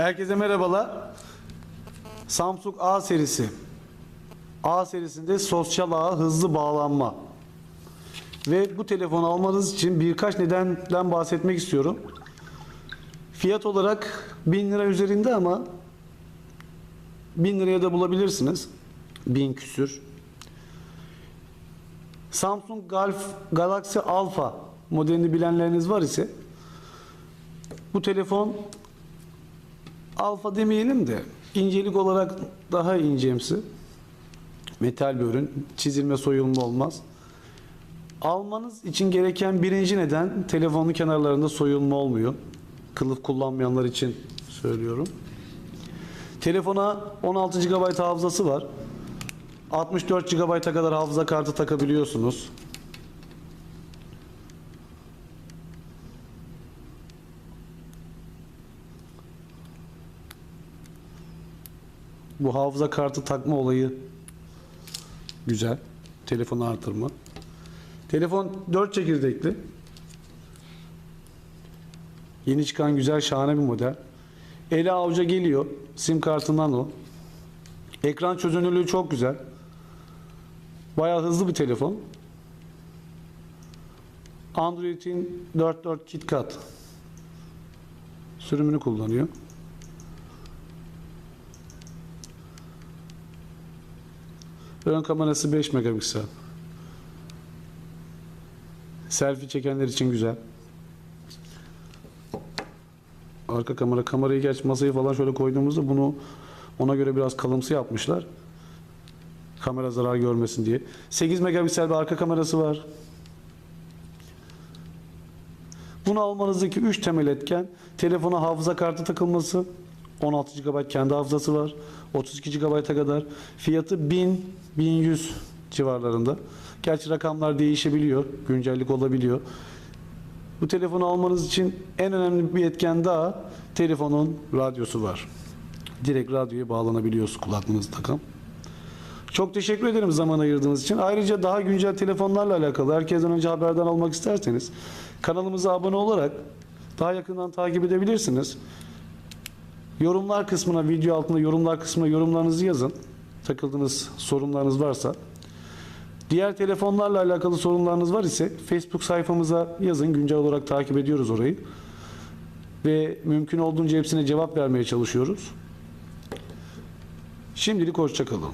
Herkese merhabalar. Samsung A serisi. A serisinde sosyal ağ hızlı bağlanma. Ve bu telefonu almanız için birkaç nedenden bahsetmek istiyorum. Fiyat olarak 1000 lira üzerinde ama 1000 liraya da bulabilirsiniz. 1000 küsür. Samsung Golf Galaxy Alpha modelini bilenleriniz var ise bu telefon alfa demeyelim de incelik olarak daha incemsi. Metal bir ürün. Çizilme soyulma olmaz. Almanız için gereken birinci neden telefonun kenarlarında soyulma olmuyor. Kılıf kullanmayanlar için söylüyorum. Telefona 16 GB hafızası var. 64 GB'a kadar hafıza kartı takabiliyorsunuz. Bu hafıza kartı takma olayı güzel. Telefonu artırma. Telefon 4 çekirdekli. Yeni çıkan güzel şahane bir model. Ele avuca geliyor. Sim kartından o. Ekran çözünürlüğü çok güzel. Bayağı hızlı bir telefon. Android'in 4.4 KitKat sürümünü kullanıyor. Ön kamerası 5 megapiksel. Selfie çekenler için güzel. Arka kamera, kamerayı geç masayı falan şöyle koyduğumuzda bunu ona göre biraz kalımsı yapmışlar. Kamera zarar görmesin diye. 8 megapiksel bir arka kamerası var. Bunu almanızdaki 3 temel etken telefona hafıza kartı takılması, 16 GB kendi hafızası var. 32 GB'a kadar. Fiyatı 1000 1100 civarlarında. Gerçi rakamlar değişebiliyor. Güncellik olabiliyor. Bu telefonu almanız için en önemli bir etken daha telefonun radyosu var. Direkt radyoya bağlanabiliyorsunuz kulaklığınızı takan. Çok teşekkür ederim zaman ayırdığınız için. Ayrıca daha güncel telefonlarla alakalı herkesten önce haberden almak isterseniz kanalımıza abone olarak daha yakından takip edebilirsiniz. Yorumlar kısmına, video altında yorumlar kısmına yorumlarınızı yazın. Takıldığınız sorunlarınız varsa. Diğer telefonlarla alakalı sorunlarınız var ise Facebook sayfamıza yazın. Güncel olarak takip ediyoruz orayı. Ve mümkün olduğunca hepsine cevap vermeye çalışıyoruz. Şimdilik hoşçakalın.